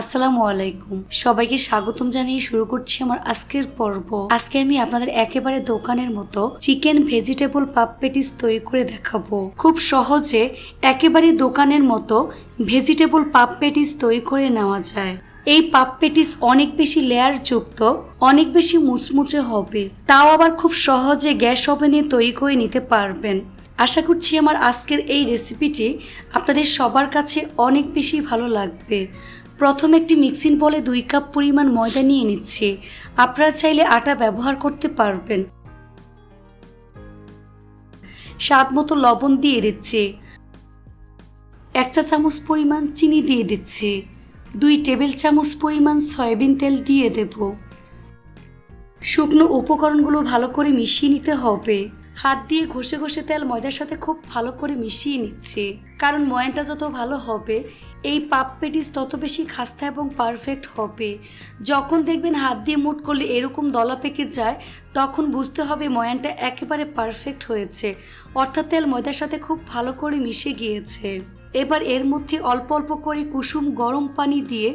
আসসালামু আলাইকুম। সবাইকে স্বাগতম জানিয়ে শুরু করছি আমার আজকের পর্ব। আজকে আমি আপনাদের একেবারে দোকানের মতো চিকেন ভেজিটেবল পাপ পেটিস তৈরি করে দেখাবো। খুব সহজে একেবারে দোকানের মতো ভেজিটেবল পাপ পেটিস তৈরি করে নেওয়া যায়। এই পাপ পেটিস অনেক বেশি লেয়ার যুক্ত অনেক বেশি মুচমুচে হবে। তাও আবার খুব সহজে গ্যাস ওভেনে তৈরি করে নিতে পারবেন। আশা করছি আমার আজকের এই রেসিপিটি আপনাদের সবার কাছে অনেক বেশি ভালো লাগবে। প্রথম একটি মিক্সিং বলে দুই কাপ পরিমাণ ময়দা নিয়ে নিচ্ছে। আপনারা চাইলে আটা ব্যবহার করতে পারবেন। স্বাদ মতো লবণ দিয়ে দিচ্ছে। এক চা চামচ পরিমাণ চিনি দিয়ে দিচ্ছে। দুই টেবিল চামচ পরিমাণ সয়াবিন তেল দিয়ে দেব। শুকনো উপকরণগুলো ভালো করে মিশিয়ে নিতে হবে। হাত দিয়ে ঘষে ঘষে তেল ময়দার সাথে খুব ভালো করে মিশিয়ে নিচ্ছে। কারণ ময়ানটা যত ভালো হবে, এই পাপ পেটিস তত বেশি খাস্তা এবং পারফেক্ট হবে। যখন দেখবেন হাত দিয়ে মুট করলে এরকম দলা পেকে যায়, তখন বুঝতে হবে ময়ানটা একেবারে পারফেক্ট হয়েছে। অর্থাৎ তেল ময়দার সাথে খুব ভালো করে মিশে গিয়েছে। এবার এর মধ্যে অল্প অল্প করে কুসুম গরম পানি দিয়ে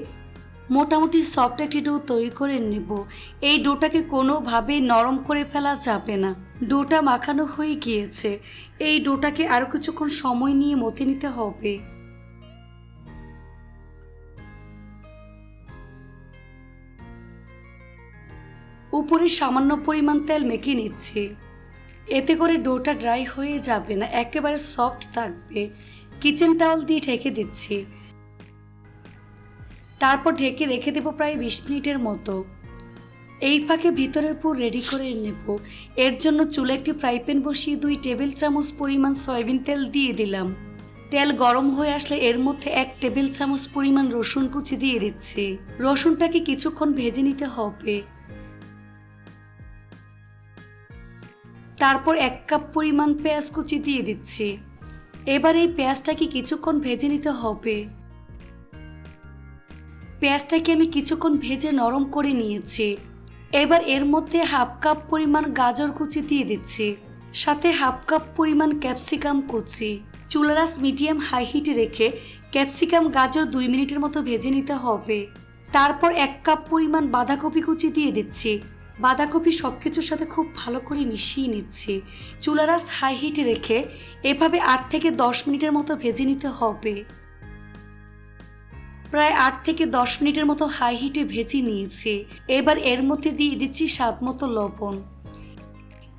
মোটামুটি সফট একটি ডো তৈরি করে নেব। এই ডোটাকে কোনোভাবে নরম করে ফেলা যাবে না। ডোটা মাখানো হয়ে গিয়েছে। এই ডোটাকে আরও কিছুক্ষণ সময় নিয়ে মতে নিতে হবে। উপরে সামান্য পরিমাণ তেল মেখে নিচ্ছি। এতে করে ডোটা ড্রাই হয়ে যাবে না, একেবারে সফট থাকবে। কিচেন টাওয়াল দিয়ে ঢেকে দিচ্ছি। তারপর ঢেকে রেখে দেবো প্রায় বিশ মিনিটের মতো। এই ফাঁকে ভিতরের পুর রেডি করে নেব। এর জন্য চুলে একটি ফ্রাই প্যান বসিয়ে দুই টেবিল চামচ পরিমাণ সয়াবিন তেল দিয়ে দিলাম। তেল গরম হয়ে আসলে এর মধ্যে এক টেবিল চামচ পরিমাণ রসুন কুচি দিয়ে দিচ্ছি। রসুনটাকে কিছুক্ষণ ভেজে নিতে হবে। তারপর এক কাপ পরিমাণ পেঁয়াজ কুচি দিয়ে দিচ্ছি। এবার এই পেঁয়াজটাকে কিছুক্ষণ ভেজে নিতে হবে। পেঁয়াজটাকে আমি কিছুক্ষণ ভেজে নরম করে নিয়েছি। এবার এর মধ্যে হাফ কাপ পরিমাণ গাজর কুচি দিয়ে দিচ্ছি, সাথে হাফ কাপ পরিমাণ ক্যাপসিকাম কুচি। চুলারাস মিডিয়াম হাই হিটে রেখে ক্যাপসিকাম গাজর দুই মিনিটের মতো ভেজে নিতে হবে। তারপর এক কাপ পরিমাণ বাঁধাকপি কুচি দিয়ে দিচ্ছি। বাঁধাকপি সব কিছুর সাথে খুব ভালো করে মিশিয়ে নিচ্ছি। চুলারাস হাই হিটে রেখে এভাবে আট থেকে দশ মিনিটের মতো ভেজে নিতে হবে। প্রায় আট থেকে দশ মিনিটের মতো হাই হিটে ভেজে নিয়েছি। এবার এর মধ্যে দিয়ে দিচ্ছি স্বাদ মতো লবণ।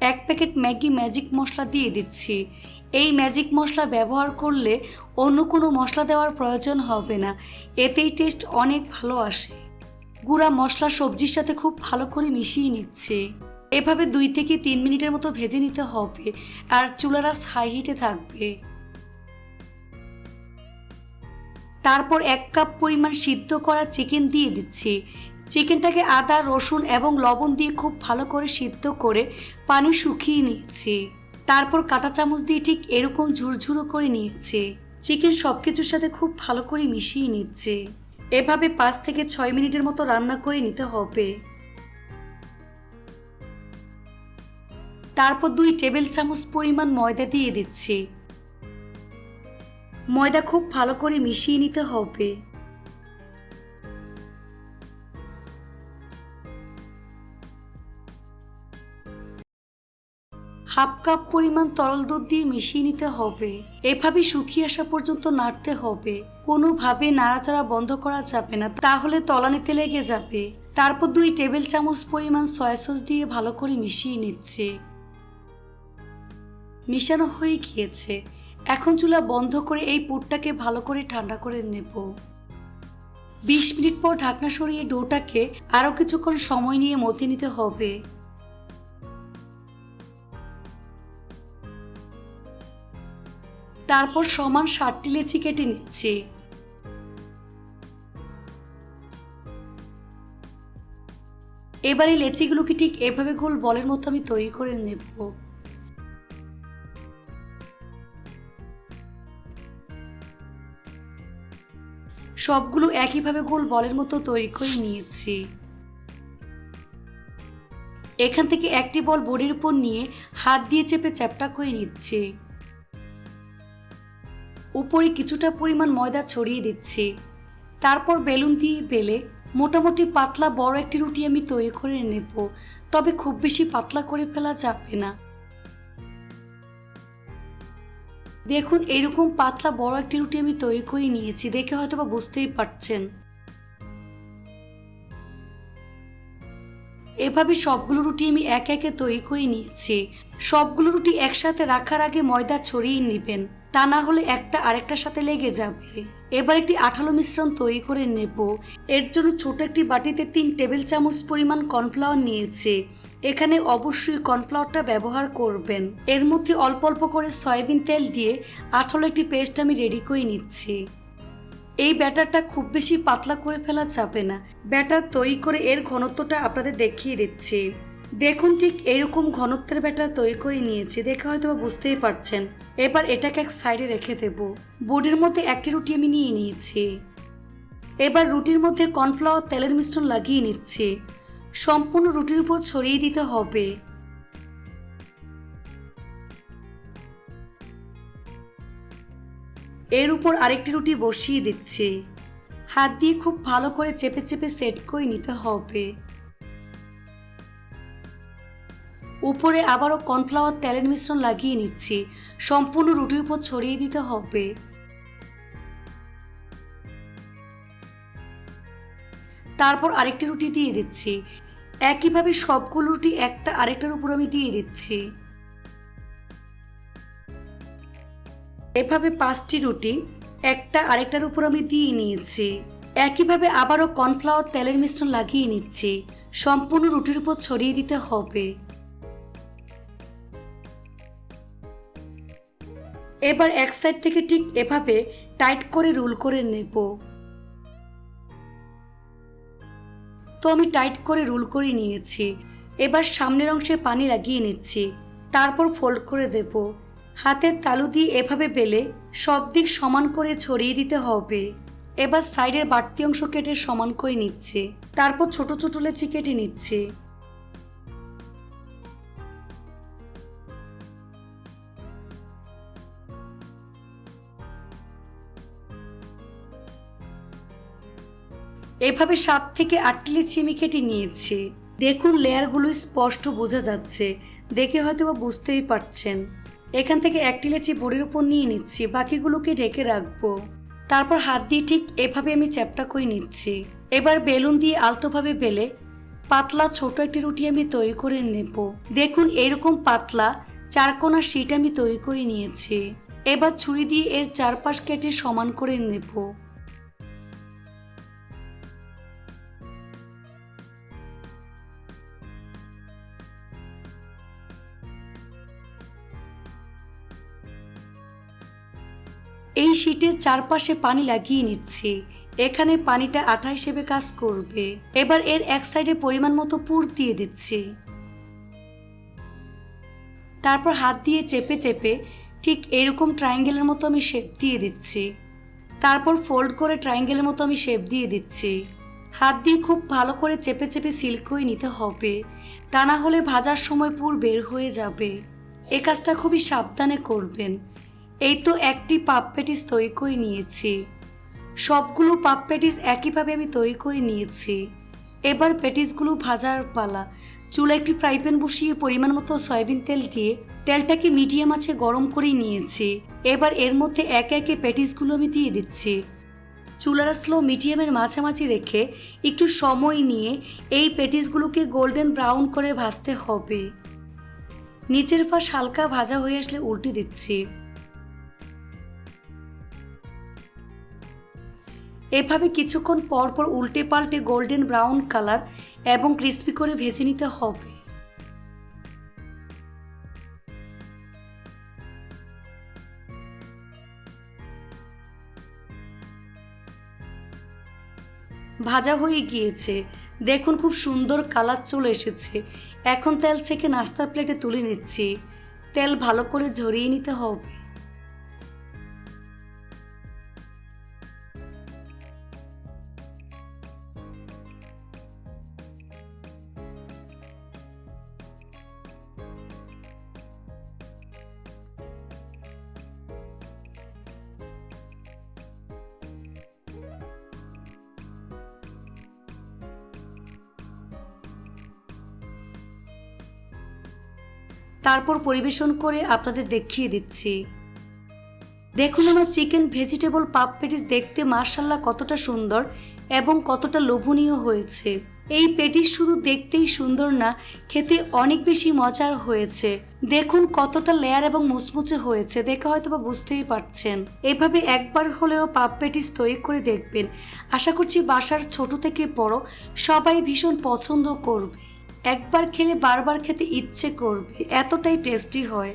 এক প্যাকেট ম্যাগি ম্যাজিক মশলা দিয়ে দিচ্ছি। এই ম্যাজিক মশলা ব্যবহার করলে অন্য কোনো মশলা দেওয়ার প্রয়োজন হবে না। এতেই টেস্ট অনেক ভালো আসে। গুঁড়া মশলা সবজির সাথে খুব ভালো করে মিশিয়ে নিচ্ছে। এভাবে দুই থেকে তিন মিনিটের মতো ভেজে নিতে হবে। আর চুলারাস হাই হিটে থাকবে। তারপর এক কাপ পরিমাণ সিদ্ধ করা চিকেন দিয়ে দিচ্ছি। চিকেনটাকে আদা, রসুন এবং লবণ দিয়ে খুব ভালো করে সিদ্ধ করে পানি শুকিয়ে নিয়েছি। তারপর কাঁটা চামচ দিয়ে ঠিক এরকম ঝুরঝুরো করে নিয়েছে। চিকেন সব কিছুর সাথে খুব ভালো করে মিশিয়ে নিচ্ছে। এভাবে পাঁচ থেকে ছয় মিনিটের মতো রান্না করে নিতে হবে। তারপর দুই টেবিল চামচ পরিমাণ ময়দা দিয়ে দিচ্ছি। ময়দা খুব ভালো করে মিশিয়ে নিতে হবে। হাফ কাপ পরিমাণ তরল দুধ দিয়ে মিশিয়ে নিতে হবে। এভাবে শুকিয়ে আসা পর্যন্ত নাড়তে হবে। কোনোভাবে নাড়াচাড়া বন্ধ করা যাবে না, তাহলে তলানিতে লেগে যাবে। তারপর দুই টেবিল চামচ পরিমাণ সয়া সস দিয়ে ভালো করে মিশিয়ে নিচ্ছে। মিশানো হয়ে গিয়েছে। এখন চুলা বন্ধ করে এই পুরটাকে ভালো করে ঠান্ডা করে নেব। বিশ মিনিট পর ঢাকনা সরিয়ে ডোটাকে আরও কিছুক্ষণ সময় নিয়ে মতে নিতে হবে। তারপর সমান ষাটটি লেচি কেটে নিচ্ছে। এবারে লেচিগুলোকে ঠিক এভাবে গোল বলের মতো আমি তৈরি করে নেব। সবগুলো একইভাবে গোল বলের মতো তৈরি করে নিয়েছি। এখান থেকে একটি বল বডির উপর নিয়ে হাত দিয়ে চেপে চ্যাপটা করে নিচ্ছে। উপরে কিছুটা পরিমাণ ময়দা ছড়িয়ে দিচ্ছি। তারপর বেলুন দিয়ে বেলে মোটামুটি পাতলা বড় একটি রুটি আমি তৈরি করে নেব, তবে খুব বেশি পাতলা করে ফেলা যাবে না। দেখুন, এরকম পাতলা বড় একটি রুটি আমি তৈরি করে নিয়েছি। দেখে হয়তো বা বুঝতেই পারছেন। এভাবে সবগুলো রুটি আমি এক একে তৈরি করে নিয়েছি। সবগুলো রুটি একসাথে রাখার আগে ময়দা ছড়িয়ে নেবেন। তা না হলে একটা আরেকটার সাথে লেগে যাবে। এবার একটি আঠালো মিশ্রণ তৈরি করে নেব। এর জন্য ছোট একটি বাটিতে তিন টেবিল চামচ পরিমাণ কর্নফ্লাওয়ার নিয়েছে। এখানে অবশ্যই কর্নফ্লাওয়ারটা ব্যবহার করবেন। এর মধ্যে অল্প অল্প করে সয়াবিন তেল দিয়ে আঠালো একটি পেস্ট আমি রেডি করে নিচ্ছি। এই ব্যাটারটা খুব বেশি পাতলা করে ফেলা যাবে না। ব্যাটার তৈরি করে এর ঘনত্বটা আপনাদের দেখিয়ে দিচ্ছি। দেখুন ঠিক এরকম ঘনত্বের ব্যাটার তৈরি করে নিয়েছি, দেখে হয়তো বুঝতেই পারছেন। এবার এটাকে এক সাইডে রেখে দেব। বোর্ডের মধ্যে একটি রুটি আমি নিয়ে নিয়েছি। এবার রুটির মধ্যে কর্নফ্লাওয়ার তেলের মিশ্রণ লাগিয়ে নিচ্ছি। সম্পূর্ণ রুটির উপর ছড়িয়ে দিতে হবে। এর উপর আরেকটি রুটি বসিয়ে দিচ্ছি। হাত দিয়ে খুব ভালো করে চেপে চেপে সেট করে নিতে হবে। উপরে আবারও কর্নফ্লাওয়ার তেলের মিশ্রণ লাগিয়ে নিচ্ছি। সম্পূর্ণ রুটির উপর ছড়িয়ে দিতে হবে। তারপর আরেকটি রুটি দিয়ে দিচ্ছি। একইভাবে সবগুলো রুটি একটা আরেকটার উপর আমি দিয়ে দিচ্ছি। এভাবে পাঁচটি রুটি একটা আরেকটার উপর আমি দিয়ে নিয়েছি। একইভাবে আবারও কর্নফ্লাওয়ার তেলের মিশ্রণ লাগিয়ে নিচ্ছি। সম্পূর্ণ রুটির উপর ছড়িয়ে দিতে হবে। এবার এক সাইড থেকে ঠিক এভাবে টাইট করে রোল করে নেব। তো আমি টাইট করে রোল করে নিয়েছি। এবার সামনের অংশে পানি লাগিয়ে নিচ্ছি। তারপর ফোল্ড করে দেব। হাতের তালু দিয়ে এভাবে বেলে সব দিক সমান করে ছড়িয়ে দিতে হবে। এবার সাইডের বাড়তি অংশ কেটে সমান করে নিচ্ছে। তারপর ছোট ছোট লেচি কেটে নিচ্ছে। এভাবে সাত থেকে আটটি লেচি আমি কেটে নিয়েছি। দেখুন লেয়ারগুলো স্পষ্ট বোঝা যাচ্ছে। দেখে হয়তো বা বুঝতেই পারছেন। এখান থেকে একটি লেচি বোর্ডের উপর নিয়ে নিচ্ছি, বাকিগুলোকে ঢেকে রাখব। তারপর হাত দিয়ে ঠিক এভাবে আমি চ্যাপটা করে নিচ্ছি। এবার বেলুন দিয়ে আলতোভাবে বেলে পাতলা ছোট একটি রুটি আমি তৈরি করে নেব। দেখুন এরকম পাতলা চারকোনা শিট আমি তৈরি করে নিয়েছি। এবার ছুরি দিয়ে এর চারপাশ কেটে সমান করে নেব। এই শীটের চারপাশে পানি লাগিয়ে নিচ্ছি। এখানে পানিটা আঠা হিসেবে কাজ করবে। এবার এর এক সাইডে পরিমাণ মতো পুর দিয়ে দিচ্ছি। তারপর হাত দিয়ে চেপে চেপে ঠিক এরকম ট্রায়াঙ্গেলের মতো আমি শেপ দিয়ে দিচ্ছি। তারপর ফোল্ড করে ট্রায়াঙ্গেলের মতো আমি শেপ দিয়ে দিচ্ছি। হাত দিয়ে খুব ভালো করে চেপে চেপে সিল্ক করে নিতে হবে। তা না হলে ভাজার সময় পুর বের হয়ে যাবে। এ কাজটা খুবই সাবধানে করবেন। এই তো একটি পাপ প্যাটিস তৈরি করে নিয়েছি। সবগুলো পাপ প্যাটিস একইভাবে আমি তৈরি করে নিয়েছি। এবার প্যাটিসগুলো ভাজার পালা। চুলা একটি ফ্রাই প্যান বসিয়ে পরিমাণ মতো সয়াবিন তেল দিয়ে তেলটাকে মিডিয়াম আছে গরম করে নিয়েছি। এবার এর মধ্যে একে একে প্যাটিসগুলো আমি দিয়ে দিচ্ছি। চুলার স্লো মিডিয়ামের মাঝামাঝি রেখে একটু সময় নিয়ে এই প্যাটিসগুলোকে গোল্ডেন ব্রাউন করে ভাজতে হবে। নিচের পাশ হালকা ভাজা হয়ে আসলে উল্টে দিচ্ছি। এভাবে কিছুক্ষণ পর পর উল্টে পাল্টে গোল্ডেন ব্রাউন কালার এবং ক্রিস্পি করে ভেজে নিতে হবে। ভাজা হয়ে গিয়েছে। দেখুন খুব সুন্দর কালার চলে এসেছে। এখন তেল ছেঁকে নাস্তার প্লেটে তুলে নিচ্ছি। তেল ভালো করে ঝরিয়ে নিতে হবে। তারপর পরিবেশন করে আপনাদের দেখিয়ে দিচ্ছি। দেখুন আমার চিকেন ভেজিটেবল পাপ পেটিস দেখতে মার্শাল্লাহ কতটা সুন্দর এবং কতটা লোভনীয় হয়েছে। এই পেটিস শুধু দেখতেই সুন্দর না, খেতে অনেক বেশি মজার হয়েছে। দেখুন কতটা লেয়ার এবং মুচমুচে হয়েছে, দেখে হয়তো বা বুঝতেই পারছেন। এভাবে একবার হলেও পাপ পেটিস তৈরি করে দেখবেন। আশা করছি বাসার ছোট থেকে বড় সবাই ভীষণ পছন্দ করবে। একবার খেলে বারবার খেতে ইচ্ছে করবে, এতটাই টেস্টি হয়।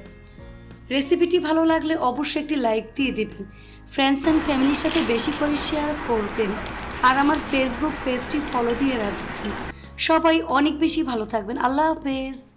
রেসিপিটি ভালো লাগলে অবশ্যই একটি লাইক দিয়ে দেবেন। ফ্রেন্ডস অ্যান্ড ফ্যামিলির সাথে বেশি করে শেয়ার করবেন আর আমার ফেসবুক পেজটি ফলো দিয়ে রাখবেন। সবাই অনেক বেশি ভালো থাকবেন। আল্লাহ হাফেজ।